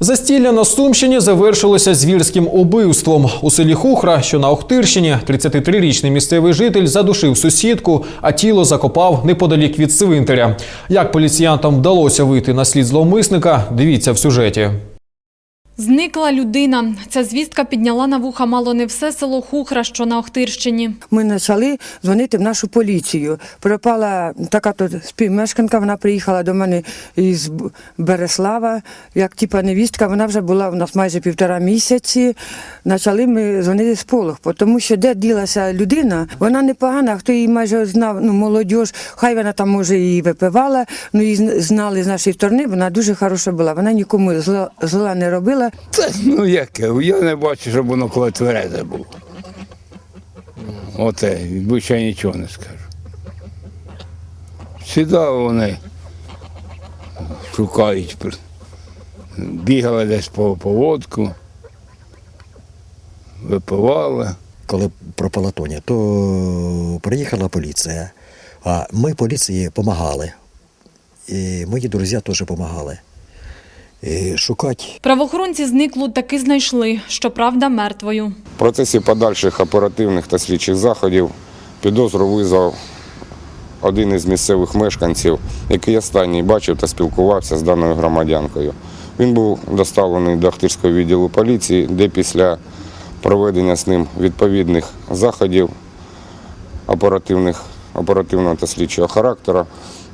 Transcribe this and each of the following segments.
Застілля на Сумщині завершилося звірським убивством. У селі Хухра, що на Охтирщині, 33-річний місцевий житель задушив сусідку, а тіло закопав неподалік від цвинтаря. Як поліціянтам вдалося вийти на слід зловмисника, дивіться в сюжеті. Зникла людина. Ця звістка підняла на вуха мало не все село Хухра, що на Охтирщині. Ми почали дзвонити в нашу поліцію. Пропала така тут співмешканка, вона приїхала до мене із Береслава, як типа невістка, вона вже була у нас майже півтора місяці. Почали ми дзвонити з полох, тому що де ділася людина, вона непогана, хто її майже знав, ну, молодь, хай вона там може і випивала, ну зн- знали з нашої сторони, вона дуже хороша була. Вона нікому зла, зла не робила. Та, ну яке, я не бачу, щоб воно коли тверезе було. Оте, більше нічого не скажу. Сюди вони шукають, бігали десь по поводку, випивали. коли пропала Тоня, то приїхала поліція, а ми поліції допомагали. І мої друзі теж допомагали. І шукати Правоохоронці зниклу таки знайшли, щоправда, мертвою. В процесі подальших оперативних та слідчих заходів підозру визвав один із місцевих мешканців, який останній бачив та спілкувався з даною громадянкою. Він був доставлений до Ахтирського відділу поліції, де після проведення з ним відповідних заходів оперативних, оперативного та слідчого характеру,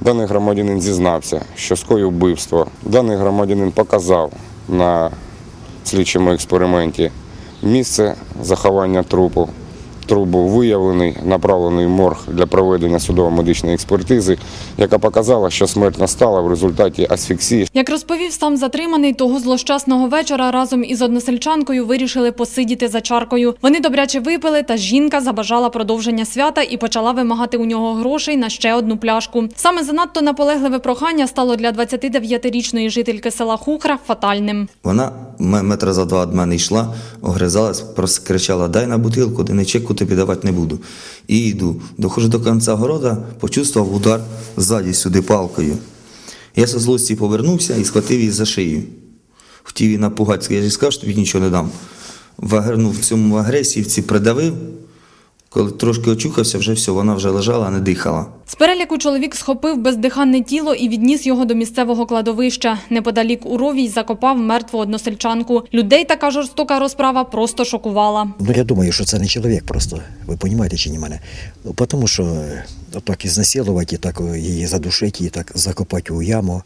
даний громадянин зізнався, що скоїв вбивство. Даний громадянин показав на слідчому експерименті місце заховання трупу. Труп був виявлений, направлений в морг для проведення судово-медичної експертизи, яка показала, що смерть настала в результаті асфіксії Як розповів сам затриманий, того злощасного вечора разом із односельчанкою вирішили посидіти за чаркою. Вони добряче випили, та жінка забажала продовження свята і почала вимагати у нього грошей на ще одну пляшку. Саме занадто наполегливе прохання стало для 29-річної жительки села Хухра фатальним. Вона метра за два від мене йшла, огризалась, кричала: дай на бутилку, денечку тобі давати не буду. І йду. Доходжу до кінця города, почувствував удар ззаді сюди палкою. Я со злості повернувся і схватив її за шию. Хотів її напугати, я ж сказав, що тобі нічого не дам. Вагернув в цьому агресівці, придавив. Коли трошки очухався, вже все, вона вже лежала, не дихала. З переляку чоловік схопив бездиханне тіло і відніс його до місцевого кладовища. Неподалік у рові й закопав мертву односельчанку. Людей така жорстока розправа просто шокувала. Ну, я думаю, що це не чоловік просто. Ви розумієте чи ні мене? Ну, тому що е, так і знасилувати, і так е, її задушити, і так закопати у яму.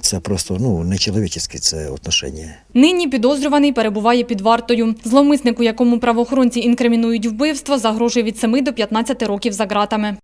Це просто ну, не чоловіче це отношення. Нині підозрюваний перебуває під вартою. Зловмиснику, якому правоохоронці інкримінують вбивство, загрожує від 7 до 15 років за ґратами.